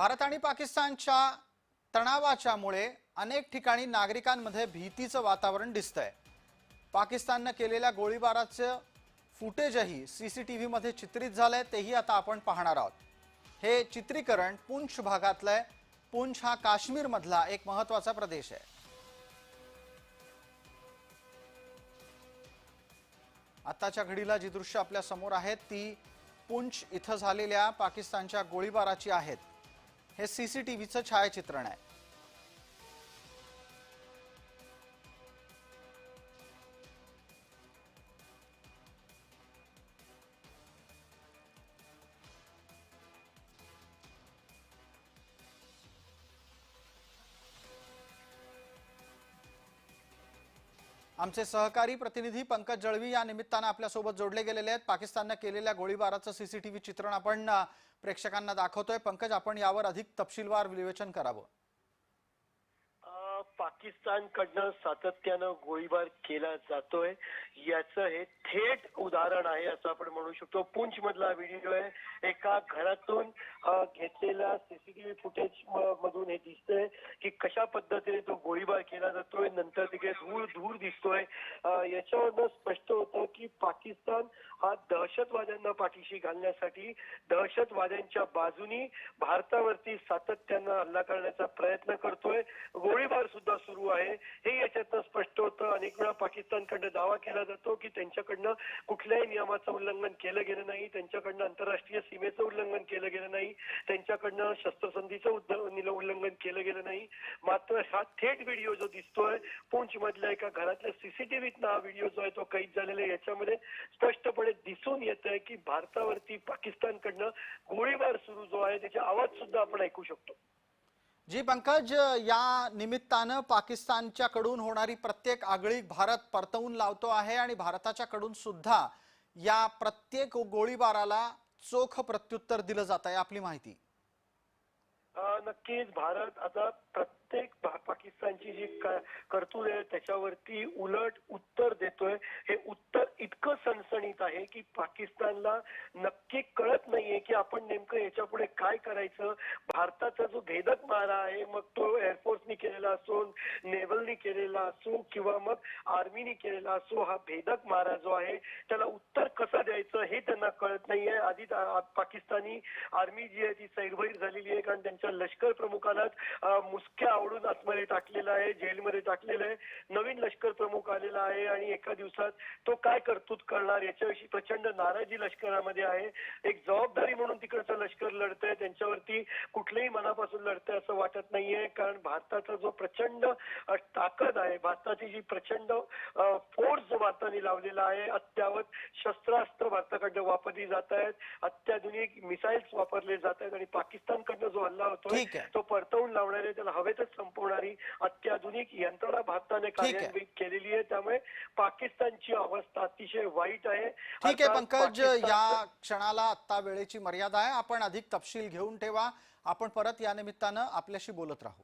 भारत आणि पाकिस्तानच्या तणावाच्यामुळे अनेक ठिकाणी नागरिकांमध्ये भीतीचं वातावरण दिसतंय. पाकिस्ताननं केलेल्या गोळीबाराचं फुटेजही सी सी टी व्हीमध्ये चित्रित झालंय तेही आता आपण पाहणार आहोत. हे चित्रीकरण पुंछ भागातलं आहे पुंछ हा काश्मीरमधला एक महत्त्वाचा प्रदेश आहे. आत्ताच्या घडीला जी दृश्य आपल्यासमोर आहेत ती पुंछ इथं झालेल्या पाकिस्तानच्या गोळीबाराची आहेत. हे सीसीटीव्हीचं छायाचित्रण आहे. आमचे सहकारी प्रतिनिधी पंकज जळवी या निमित्तानं आपल्यासोबत जोडले गेलेले आहेत. पाकिस्ताननं केलेल्या गोळीबाराचं सीसीटीव्ही चित्रण आपण प्रेक्षकांना दाखवतोय. पंकज आपण यावर अधिक तपशीलवार विवेचन करावं. पाकिस्तानकडनं सातत्यानं गोळीबार केला जातोय. याचं हे थेट उदाहरण आहे असं आपण म्हणू शकतो. पुंछ मधला व्हिडिओ आहे. एका घरातून घेतलेला सीसीटीव्ही फुटेज मधून हे दिसतंय की कशा पद्धतीने तो गोळीबार केला जातोय नंतर तिकडे धूर धूर दिसतोय. याच्यावरनं स्पष्ट होतं की पाकिस्तान हा दहशतवाद्यांना पाठीशी घालण्यासाठी दहशतवाद्यांच्या बाजूनी भारतावरती सातत्यानं हल्ला करण्याचा प्रयत्न करतोय. गोळीबार सुद्धा सुरू आहे. हे याच्यातनं स्पष्ट होतं. अनेक वेळा पाकिस्तानकडनं दावा केला जातो की त्यांच्याकडनं कुठल्याही नियमाचं उल्लंघन केलं गेलं नाही. त्यांच्याकडनं आंतरराष्ट्रीय सीमेचं उल्लंघन केलं गेलं नाही. त्यांच्याकडनं शस्त्रसंधीचं उल्लंघन केलं गेलं नाही. मात्र हा थेट व्हिडिओ जो दिसतोय पुंछ मधल्या एका घरातल्या सीसीटीव्हीतनं हा व्हिडिओ जो आहे तो कैद झालेला आहे. याच्यामध्ये स्पष्टपणे दिसून येत आहे की भारतावरती पाकिस्तानकडनं गोळीबार सुरू जो आहे त्याचे आवाज सुद्धा आपण ऐकू शकतो. जी पंकज या निमित्तानं पाकिस्तानच्याकडून होणारी प्रत्येक आगळी भारत परतवून लावतो आहे आणि भारताच्या कडून सुद्धा या प्रत्येक गोळीबाराला चोख प्रत्युत्तर दिलं जात आहे आपली माहिती. नक्कीच. भारत आता प्रत्येक पाकिस्तानची जी क- आहे त्याच्यावरती उलट उत्तर देतोय. हे उत्तर इतकं सणसणीत आहे की पाकिस्तानला नक्की कळत नाहीये की आपण नेमकं याच्यापुढे काय करायचं. भारताचा जो भेदक मारा आहे मग तो एअरफोर्सनी केलेला असो नेव्हलनी केलेला असो किंवा मग आर्मीनी केलेला असो हा भेदक मारा जो आहे त्याला उत्तर कसं हे त्यांना कळत नाहीये. आधीच पाकिस्तानी आर्मी जी आहे ती सैरभैर झालेली आहे. कारण त्यांच्या लष्कर प्रमुखालाच मुसक्या आवडून आतमध्ये टाकलेला आहे जेलमध्ये टाकलेलं आहे. नवीन लष्कर प्रमुख आलेला आहे आणि एका दिवसात तो काय करतूत करणार याच्याविषयी प्रचंड नाराजी लष्करामध्ये आहे. एक जबाबदारी म्हणून तिकडचं लष्कर लढतंय. त्यांच्यावरती कुठलेही मनापासून लढतंय असं वाटत नाहीये. कारण भारताचा जो प्रचंड ताकद आहे भारताची जी प्रचंड फोर्स जो भारताने लावलेला आहे अत्यावत शस्त्रास्त्र भारताकडनं वापरली जात आहेत. अत्याधुनिक मिसाईल्स वापरले जात आहेत आणि पाकिस्तानकडनं जो हल्ला होतोय. तो परतवून लावणारे त्याला हवेतच संपवणारी अत्याधुनिक यंत्रणा भारताने. कार्यान्वित केलेली आहे. त्यामुळे पाकिस्तानची अवस्था अतिशय वाईट आहे. ठीक आहे पंकज या क्षणाला आत्ता वेळेची मर्यादा आहे. आपण अधिक तपशील घेऊन ठेवा. आपण परत या निमित्तानं आपल्याशी बोलत राहू.